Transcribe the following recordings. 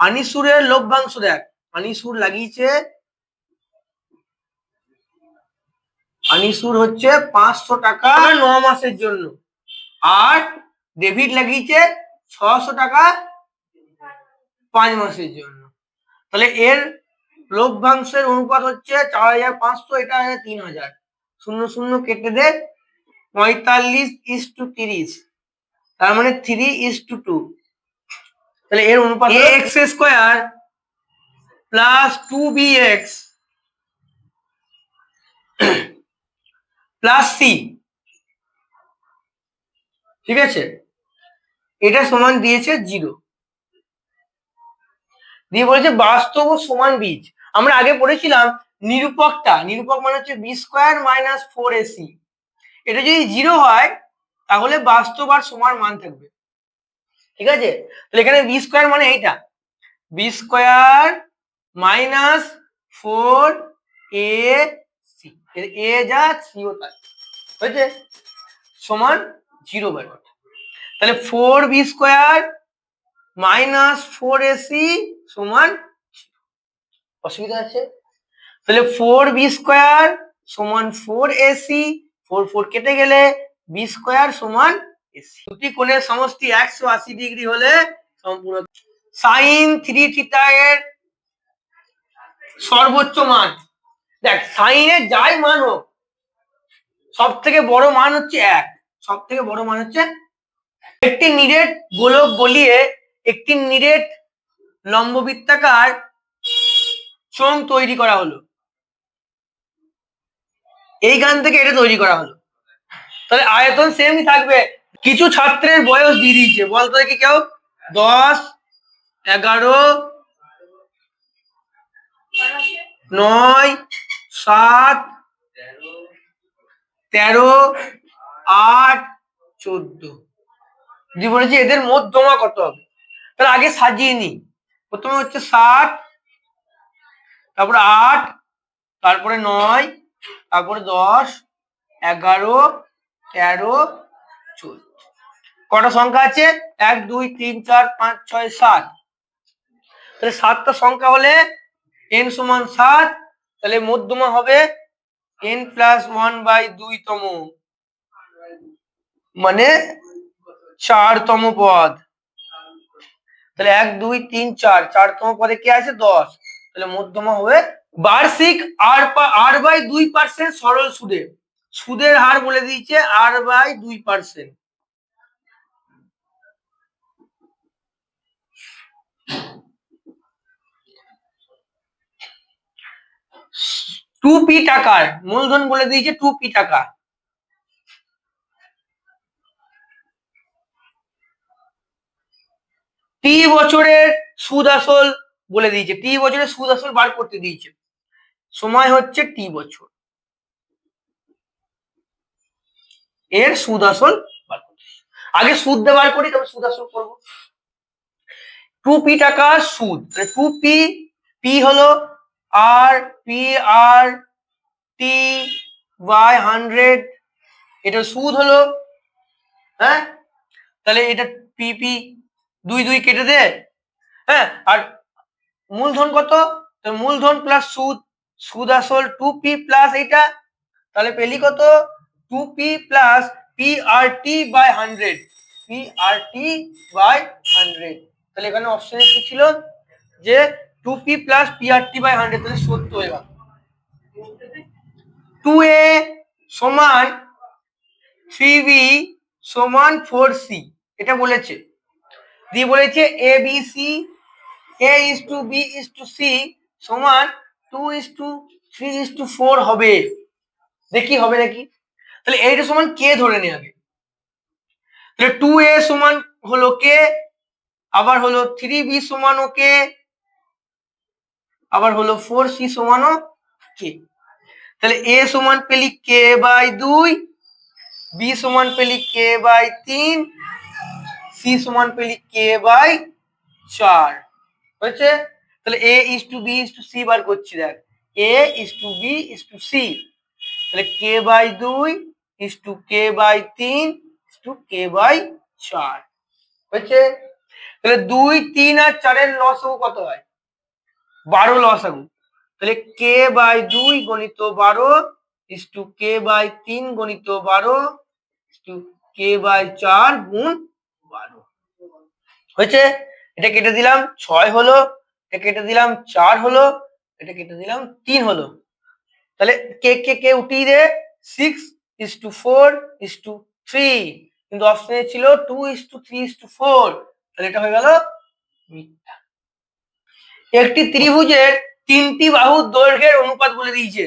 আনিসুরের লভ্যাংশ দেখ। আনিসুর লাগিয়েছে আনিসুর হচ্ছে পাঁচশো টাকা ন মাসের জন্য। আর ডেভিড লাগিয়েছে ছশো টাকা পাঁচ মাসের জন্য। তাহলে এর লভ্যাংশের অনুপাত হচ্ছে চার হাজার পাঁচশো এটা তিন হাজার। শূন্য শূন্য কেটে দে পঁয়তাল্লিশ ইস টু তিরিশ। তার মানে থ্রি ইস টু টু তাহলে এর অনুপাত x square plus two b x plus c ঠিক আছে? এটা সমান দিয়েছে জিরো দিয়ে বলেছে বাস্তব ও সমান বীজ। আমরা আগে পড়েছিলাম নিরূপকটা। নিরূপক মানে হচ্ছে b square minus four a c এটা যদি জিরো হয়, তাহলে বাস্তব আর সমান মান থাকবে। ঠিক আছে? তাহলে এখানে বি স্কোয়ার মানে এইটা। B square minus four a c এ যা সিও তাই। হয়েছে? সমান জিরো বাই তাহলে four b square minus four a c সমান অসুবিধা আছে? তাহলে ফোর বি স্কোয়ার সমান four a c four four কেটে গেলে বি স্কোয়ার সমান দুটি কোণের সমষ্টি একশো আশি ডিগ্রি হলে সম্পূর্ণ সাইন থ্রি থিটা এর সর্বোচ্চ মান। দেখ, সাইনের যাই মান হোক সব থেকে বড় মান হচ্ছে এক। সব থেকে বড় মান হচ্ছে একটি নিরেট গোলক গলিয়ে একটি নিরেট লম্ববৃত্তাকার চোঙ তৈরি করা হলো। এইখান থেকে এটা তৈরি করা হলো। তাহলে আয়তন সেমই থাকবে। কিছু ছাত্রের বয়স দিয়ে দিয়েছে। বলতো দেখি কেউ। দশ, এগারো, নয়, সাত, তেরো, আট, চোদ্দ। দিয়ে বলেছি এদের মধ্যমা কত হবে? তাহলে আগে সাজিয়ে নি প্রথমে হচ্ছে ষাট তারপরে আট, তারপরে নয়, তারপরে দশ, এগারো, তেরো, চোদ্দ। কটা সংখ্যা আছে? এক, দুই, তিন, চার, পাঁচ, ছয়, সাত। তাহলে সাতটা সংখ্যা হলে এন সমান সাত, তাহলে মধ্যমা হবে এন প্লাস ওয়ান বাই দুইতম মানে চারতম পদ। তাহলে এক, দুই, তিন, চার চারতম পদে কে আছে? দশ। তাহলে মধ্যমা হবে বার্ষিক আর আর বাই দুই পার্সেন্ট সরল সুদে। সুদের হার বলে দিয়েছে আর বাই দুই পার্সেন্ট টু পি টাকার, মূলধন বলে দিয়েছে টু পি টাকা। টি বছরের সুদ আসল বলে দিয়েছে টি বছরের সুদ আসল বার করতে দিয়েছে। সময় হচ্ছে টি বছর। এর সুদ আসল বার করতে আগে সুদ দিয়ে বার করি তবে সুদ আসল করব। টু পি টাকা সুদ টু পি পি হলো আর p r t by hundred এটা সুদ হলো হ্যাঁ? তাহলে এটা পিপি দুই দুই কেটে দে হ্যাঁ? আর মূলধন কত? তো মূলধন প্লাস সুদ সুদ আসল টু পি প্লাস এইটা। তাহলে পেলি কত? Two p plus p r t by hundred p r t by hundred তাহলে এখানে অপশনে কি ছিল? যে two p plus p r t by hundred তাহলে হয়ে গেল। টু এ সমান থ্রি বি সমান ফোর সি এটা বলেছে। দিয়ে বলেছে a b c a is to b is to c সমান two is to three is to four হবে। দেখি, হবে নাকি? তাহলে এইটা সমান কে ধরে নে আগে তাহলে টু এ সমান হলো কে আবার হলো থ্রি বি সমান ও কে আবার হলো ফোর সি সমানও কে তাহলে এ সমান পেলি কে বাই দুই বি সমান পেলি কে বাই তিন সি সমান পেলি কে বাই চার। হয়েছে? তাহলে a is to b is to c বার করছি দেখ। A is to b is to c তাহলে কে বাই দুই ইস টু কে বাই তিন ইস টু কে বাই চার। হয়েছে? তাহলে দুই, তিন আর চারের লসাগু কত হয়? বারো লসাগু তাহলে কে বাই দুই গণিত বারো ইস টু কে বাই তিন গণিত বারো টু কে বাই চার গুণ বারো। হয়েছে? এটা কেটে দিলাম, ছয় হলো, এটা কেটে দিলাম, চার হলো, এটা কেটে দিলাম, তিন হলো। তাহলে কে কে কে উঠিয়ে দে six is to four is to three কিন্তু অপশনে ছিল two is to three is to four তাহলে এটা হয়ে গেল মিথ্যা। একটি ত্রিভুজের তিনটি বাহু দৈর্ঘ্যের অনুপাত বলে দিয়েছে।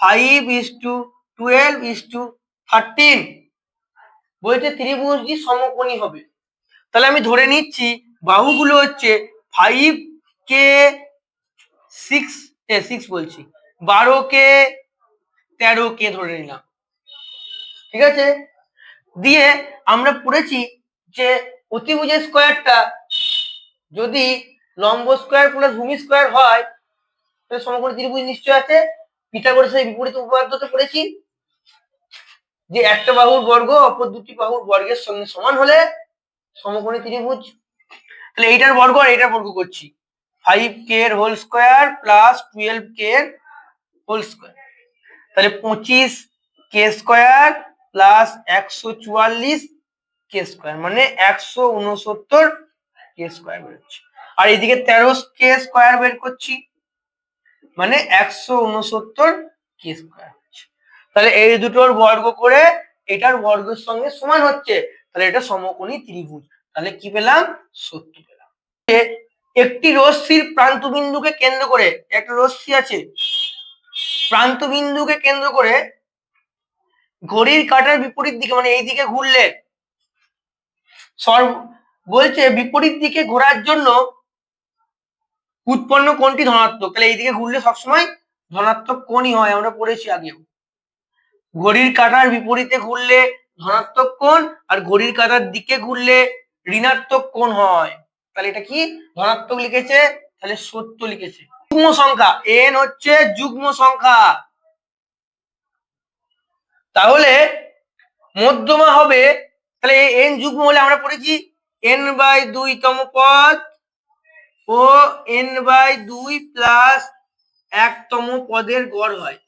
Five is to twelve is to thirteen বলছে ত্রিভুজটি সমকোণী হবে? তাহলে আমি ধরে নিচ্ছি, বাহুগুলো হচ্ছে ফাইভ কে সিক্স সিক্স বলছি। বারো কে তেরো কে ধরে নিলাম। ঠিক আছে? দিয়ে আমরা পড়েছি যে অতিভুজের স্কোয়ারটা যদি লম্ব স্কোয়ার প্লাস ভূমি স্কোয়ার হয়, তাহলে সমকোণী ত্রিভুজ নিশ্চয় আছে। পিথাগোরাসের বিপরীত উপপাদ্যতে পড়েছি, যে একটা বাহুর বর্গ অপর দুটি বাহুর বর্গের সঙ্গে সমান হলে সমকোণী ত্রিভুজ, তাহলে এইটার বর্গ আর এইটার বর্গ করছি। ফাইভ কে এর হোল স্কোয়ার প্লাস টুয়েলভ কে এর হোল স্কোয়ার তাহলে পঁচিশ কে স্কোয়ার প্লাস একশো চুয়াল্লিশ কে স্কোয়ার মানে একশো উনসত্তর কে স্কোয়ার বেরোচ্ছে। আর এইদিকে তেরো কে স্কোয়ার বের করছি। মানে একশো উনসত্তর কে স্কোয়ার। তাহলে এই দুটোর বর্গ করে এটার বর্গের সঙ্গে সমান হচ্ছে। তাহলে এটা সমকোণী ত্রিভুজ। তাহলে কি পেলাম? সত্য পেলাম। একটি রশ্মির প্রান্ত বিন্দুকে কেন্দ্র করে, একটা রশ্মি আছে প্রান্ত বিন্দুকে কেন্দ্র করে ঘড়ির কাঁটার বিপরীত দিকে মানে এই দিকে ঘুরলে সর্ব বলছে বিপরীত দিকে ঘোরার জন্য উৎপন্ন কোনটি ধনাত্মক। তাহলে এইদিকে ঘুরলে সবসময় ধনাত্মক কোণই হয়, আমরা পড়েছি আগেও। ঘড়ির কাঁটার বিপরীতে ঘুরলে ধনাত্মক কোণ আর ঘড়ির কাঁটার দিকে ঘুরলে ঋণাত্মক কোণ হয়। তাহলে এটা কি? ধনাত্মক লিখেছে, তাহলে সত্য লিখেছে। যুগ্ম সংখ্যা এন হচ্ছে যুগ্ম সংখ্যা। তাহলে মধ্যমা হবে, তাহলে এন যুগ্ম হলে আমরা পড়েছি এন বাই দুই তম পদ ও এন বাই দুই প্লাস একতম পদের গড় হয়।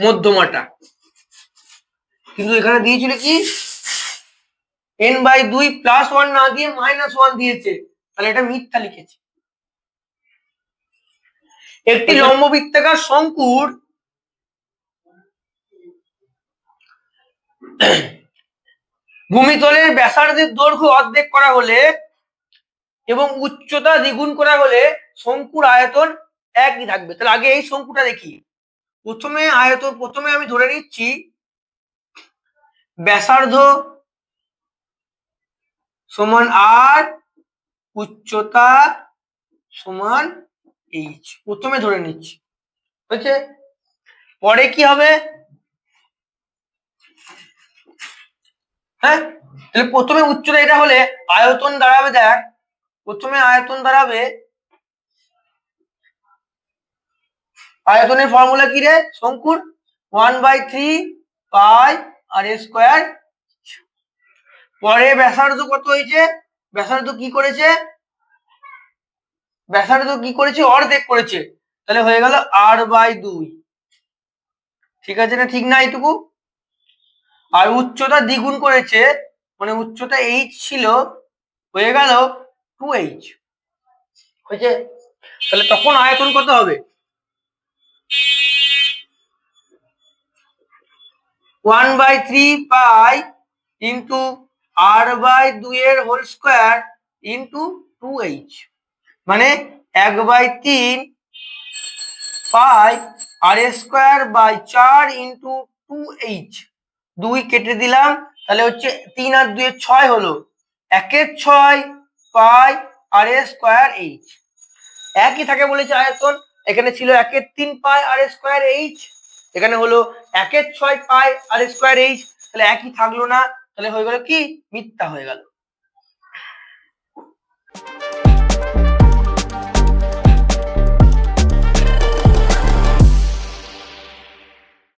মধ্যমাটা। কিন্তু এখানে দিয়েছিল কি? এন বাই দুই প্লাস ওয়ান না দিয়ে মাইনাস ওয়ান দিয়েছে। তাহলে এটা মিথ্যা লিখেছে। একটি লম্ব বৃত্তাকার শঙ্কুর ভূমিতলের ব্যাসার্ধের দৈর্ঘ্য অর্ধেক করা হলে এবং উচ্চতা দ্বিগুণ করা হলে শঙ্কুর আয়তন একই থাকবে। তাহলে আগে এই শঙ্কুটা দেখি। প্রথমে আয়তন, প্রথমে আমি ধরে নিচ্ছি ব্যাসার্ধ সমান আর উচ্চতা সমান এইচ প্রথমে ধরে নিচ্ছি। হয়েছে? পরে কি হবে? হ্যাঁ? তাহলে প্রথমে উচ্চতা এটা হলে আয়তন দাঁড়াবে দেখ। প্রথমে আয়তন দাঁড়াবে। আয়তনের ফর্মুলা কি রে? শঙ্কুর? One by three pi r square পরে ব্যাসার্ধ কত হয়েছে? ব্যাসার্ধ কি করেছে? ব্যাসার্ধ কি করেছে? অর্ধেক করেছে। তাহলে হয়ে গেল আর বাই দুই। ঠিক আছে না? ঠিক না এইটুকু? আর উচ্চতা দ্বিগুণ করেছে। মানে উচ্চতা এইচ ছিল। হয়ে গেল টু এইচ হয়েছে তাহলে তখন আয়তন কত হবে? One by three pi into r by দুইয়ের whole square into two h মানে এক বাই তিন পাই আর স্কোয়ার বাই চার ইন্টু টু এইচ দুই কেটে দিলাম, তাহলে হচ্ছে তিন আর দুই ছয় হলো। একের ছয় পাই আর এ স্কোয়ার এইচ। একই থাকে বলেছে আয়তন, এখানে ছিল একের তিন পাই আর এ স্কোয়ার এইচ, এখানে হলো একের ছয় পাই আর এ স্কোয়ার এইচ, তাহলে একই থাকল না, তাহলে হয়ে গেল কি? মিথ্যা হয়ে গেল।